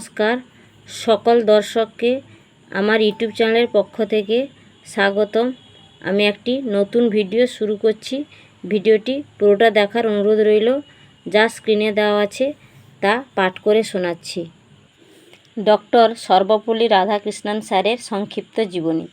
নমস্কার। সকল দর্শককে আমার ইউটিউব চ্যানেলের পক্ষ থেকে স্বাগতম। আমি একটি নতুন ভিডিও শুরু করছি। ভিডিওটি পুরোটা দেখার অনুরোধ রইল। যা স্ক্রিনে দেওয়া আছে, তা পাঠ করে শোনাচ্ছি। ডক্টর সর্বপল্লী রাধাকৃষ্ণন স্যারের সংক্ষিপ্ত জীবনী।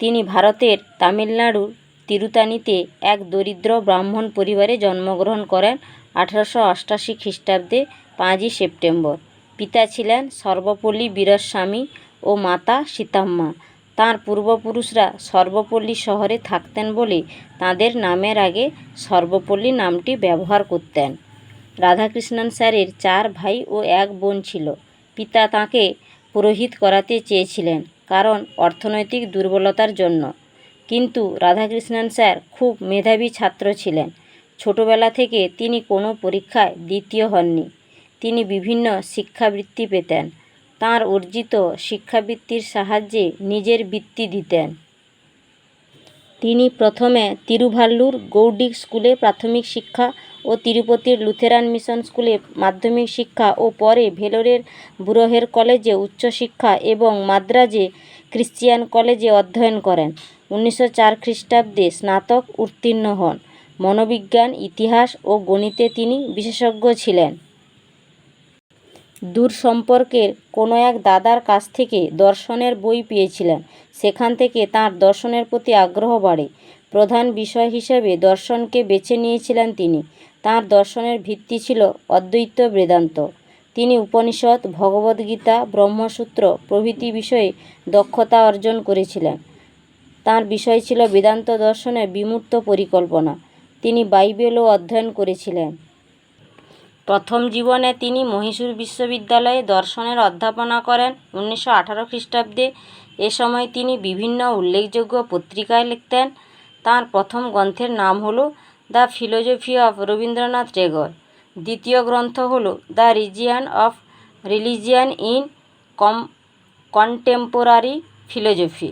তিনি ভারতের তামিলনাড়ুর তিরুতানিতে এক দরিদ্র ব্রাহ্মণ পরিবারে জন্মগ্রহণ করেন আঠারোশো অষ্টাশি খ্রিস্টাব্দে পাঁচই সেপ্টেম্বর। পিতা ছিলেন সর্বপল্লী বীরস্বামী ও মাতা সীতাম্মা। তাঁর পূর্বপুরুষরা সর্বপল্লী শহরে থাকতেন বলে তাঁদের নামের আগে সর্বপল্লী নামটি ব্যবহার করতেন। রাধাকৃষ্ণন স্যারের চার ভাই ও এক বোন ছিল। পিতা তাঁকে পুরোহিত করাতে চেয়েছিলেন কারণ অর্থনৈতিক দুর্বলতার জন্য। কিন্তু রাধাকৃষ্ণন স্যার খুব মেধাবী ছাত্র ছিলেন। ছোটবেলা থেকে তিনি কোনো পরীক্ষায় দ্বিতীয় হননি। তিনি বিভিন্ন শিক্ষাবৃত্তি পেতেন। তাঁর অর্জিত শিক্ষাবৃত্তির সাহায্যে নিজের বৃত্তি দিতেন। তিনি প্রথমে তিরুভাল্লুর গৌডিক স্কুলে প্রাথমিক শিক্ষা ও তিরুপতির লুথেরান মিশন স্কুলে মাধ্যমিক শিক্ষা ও পরে ভেলোরের বুরহের কলেজে উচ্চশিক্ষা এবং মাদ্রাজে ক্রিশ্চিয়ান কলেজে অধ্যয়ন করেন। উনিশশো চার খ্রিস্টাব্দে স্নাতক উত্তীর্ণ হন। মনোবিজ্ঞান, ইতিহাস ও গণিতে তিনি বিশেষজ্ঞ ছিলেন। দূর সম্পর্কের কোনো এক দাদার কাছ থেকে দর্শনের বই পেয়েছিলেন। সেখান থেকে তাঁর দর্শনের প্রতি আগ্রহ বাড়ে। প্রধান বিষয় হিসেবে দর্শনকে বেছে নিয়েছিলেন তিনি। তাঁর দর্শনের ভিত্তি ছিল অদ্বৈত বেদান্ত। তিনি উপনিষদ, ভগবদ্গীতা, ব্রহ্মসূত্র প্রভৃতি বিষয়ে দক্ষতা অর্জন করেছিলেন। তাঁর বিষয় ছিল বেদান্ত দর্শনের বিমূর্ত পরিকল্পনা। তিনি বাইবেলও অধ্যয়ন করেছিলেন। প্রথম জীবনে তিনি মহীশূর বিশ্ববিদ্যালয়ে দর্শনের অধ্যাপনা করেন উনিশশো আঠারো খ্রিস্টাব্দে। এ সময় তিনি বিভিন্ন উল্লেখযোগ্য পত্রিকায় লিখতেন। তাঁর প্রথম গ্রন্থের নাম হলো the philosophy of Rabindranath Tagore. দ্বিতীয় গ্রন্থ হলো the region of religion in com, contemporary philosophy.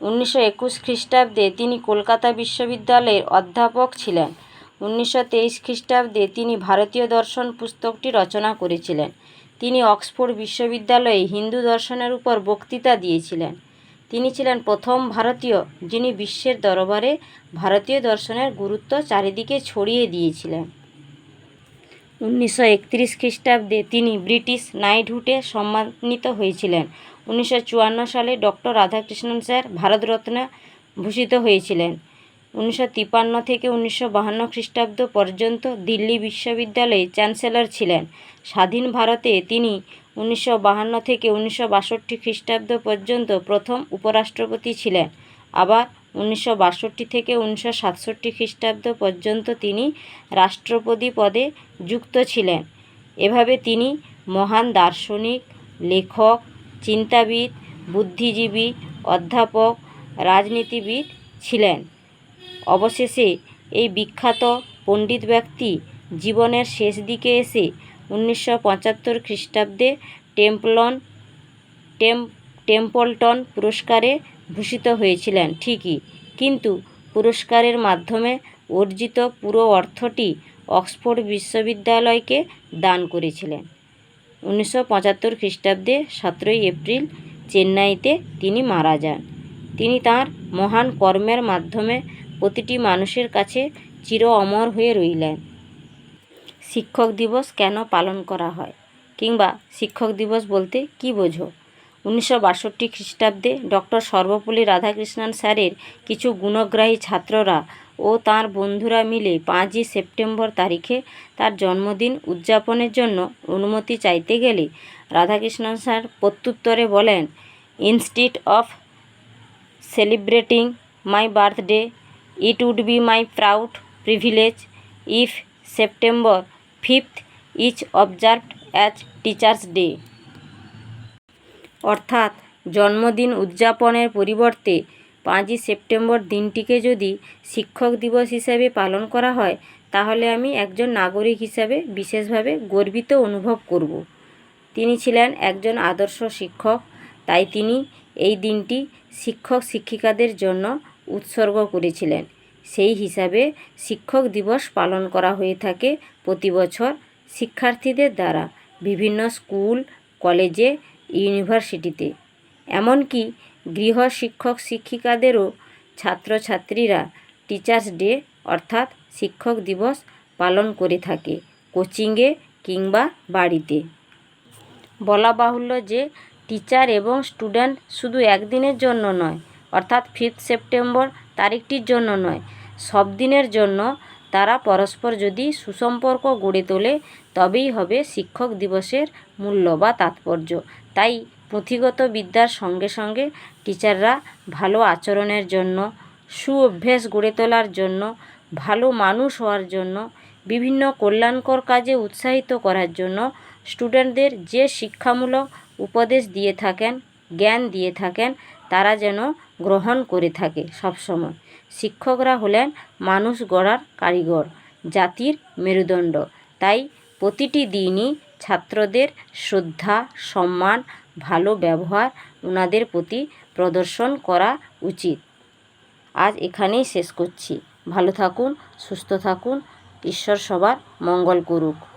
উনিশশো একুশ খ্রিস্টাব্দে তিনি কলকাতা বিশ্ববিদ্যালয়ের অধ্যাপক ছিলেন। উনিশশো তেইশ খ্রিস্টাব্দে তিনি ভারতীয় দর্শন পুস্তকটি রচনা করেছিলেন। তিনি অক্সফোর্ড বিশ্ববিদ্যালয়ে হিন্দু দর্শনের উপর বক্তৃতা দিয়েছিলেন। তিনি ছিলেন প্রথম ভারতীয় যিনি বিশ্বের দরবারে ভারতীয় দর্শনের গুরুত্ব চারিদিকে ছড়িয়ে দিয়েছিলেন। উনিশশো একত্রিশ খ্রিস্টাব্দে তিনি ব্রিটিশ নাইটহুডে সম্মানিত হয়েছিলেন। উনিশশো চুয়ান্ন সালে ডক্টর রাধাকৃষ্ণন স্যার ভারতরত্ন ভূষিত হয়েছিলেন। উনিশশো তিপান্ন থেকে উনিশশো বাহান্ন খ্রিস্টাব্দ পর্যন্ত দিল্লি বিশ্ববিদ্যালয়ে চ্যান্সেলর ছিলেন। স্বাধীন ভারতে তিনি উনিশশো বাহান্ন থেকে উনিশশো বাষট্টি খ্রিস্টাব্দ পর্যন্ত প্রথম উপরাষ্ট্রপতি ছিলেন। আবার উনিশশো বাষট্টি থেকে উনিশশো সাতষট্টি খ্রিস্টাব্দ পর্যন্ত তিনি রাষ্ট্রপতি পদে যুক্ত ছিলেন। এভাবে তিনি মহান দার্শনিক, লেখক, চিন্তাবিদ, বুদ্ধিজীবী, অধ্যাপক, রাজনীতিবিদ ছিলেন। অবশেষে এই বিখ্যাত পণ্ডিত ব্যক্তি জীবনের শেষ দিকে এসে উনিশশো পঁচাত্তর খ্রিস্টাব্দে টেম্পলন, টেম, টেম্পলটন পুরস্কারে ভূষিত হয়েছিলেন, ঠিকই। কিন্তু পুরস্কারের মাধ্যমে অর্জিত পুরো অর্থটি অক্সফোর্ড বিশ্ববিদ্যালয়কে দান করেছিলেন। উনিশশো পঁচাত্তর খ্রিস্টাব্দে সতেরোই এপ্রিল চেন্নাইতে তিনি মারা যান। তিনি তাঁর মহান কর্মের মাধ্যমে প্রতিটি মানুষের কাছে চির অমর হয়ে রইলেন। শিক্ষক দিবস কেন পালন করা হয়? কিংবা শিক্ষক দিবস বলতে কী বোঝো? উনিশশো বাষট্টি খ্রিস্টাব্দে ডক্টর সর্বপল্লী রাধাকৃষ্ণন স্যারের কিছু গুণগ্রাহী ছাত্ররা ও তাঁর বন্ধুরা মিলে পাঁচই সেপ্টেম্বর তারিখে তার জন্মদিন উদযাপনের জন্য অনুমতি চাইতে গেলে রাধাকৃষ্ণন স্যার প্রত্যুত্তরে বলেন, instead of celebrating my birthday it would be my proud privilege if September fifth is observed as teachers day অর্থাৎ জন্মদিন উদযাপনের পরিবর্তে পাঁচই সেপ্টেম্বর দিনটিকে যদি শিক্ষক দিবস হিসাবে পালন করা হয়, তাহলে আমি একজন নাগরিক হিসাবে বিশেষভাবে গর্বিত অনুভব করব। তিনি ছিলেন একজন আদর্শ শিক্ষক, তাই তিনি এই দিনটি শিক্ষক শিক্ষিকাদের জন্য উৎসর্গ করেছিলেন। সেই হিসাবে শিক্ষক দিবস পালন করা হয়ে থাকে প্রতি বছর শিক্ষার্থীদের দ্বারা বিভিন্ন স্কুল, কলেজে, ইউনিভার্সিটিতে। এমনকি গৃহ শিক্ষক শিক্ষিকাদেরও ছাত্রছাত্রীরা টিচার্স ডে অর্থাৎ শিক্ষক দিবস পালন করে থাকে কোচিংয়ে কিংবা বাড়িতে। বলা বাহুল্য যে টিচার এবং স্টুডেন্ট শুধু একদিনের জন্য নয় অর্থাৎ ফিফথ সেপ্টেম্বর তারিখটির জন্য নয়, সব দিনের জন্য। তারা পরস্পর যদি সুসম্পর্ক গড়ে তোলে, তবেই হবে শিক্ষক দিবসের মূল্য বা তাৎপর্য। তাই পুঁথিগত বিদ্যার সঙ্গে সঙ্গে টিচাররা ভালো আচরণের জন্য সু অভ্যেস গড়ে তোলার জন্য, ভালো মানুষ হওয়ার জন্য, বিভিন্ন কল্যাণকর কাজে উৎসাহিত করার জন্য স্টুডেন্টদের যে শিক্ষামূলক উপদেশ দিয়ে থাকেন, জ্ঞান দিয়ে থাকেন, তারা যেন গ্রহণ করে থাকে সবসময়। শিক্ষকরা হলেন মানুষ গড়ার কারিগর, জাতির মেরুদণ্ড। তাই প্রতিটি দিনই ছাত্রদের শ্রদ্ধা, সম্মান, ভালো ব্যবহার ওনাদের প্রতি প্রদর্শন করা উচিত। আজ এখানেই শেষ করছি। ভালো থাকুন, সুস্থ থাকুন। ঈশ্বর সবার মঙ্গল করুক।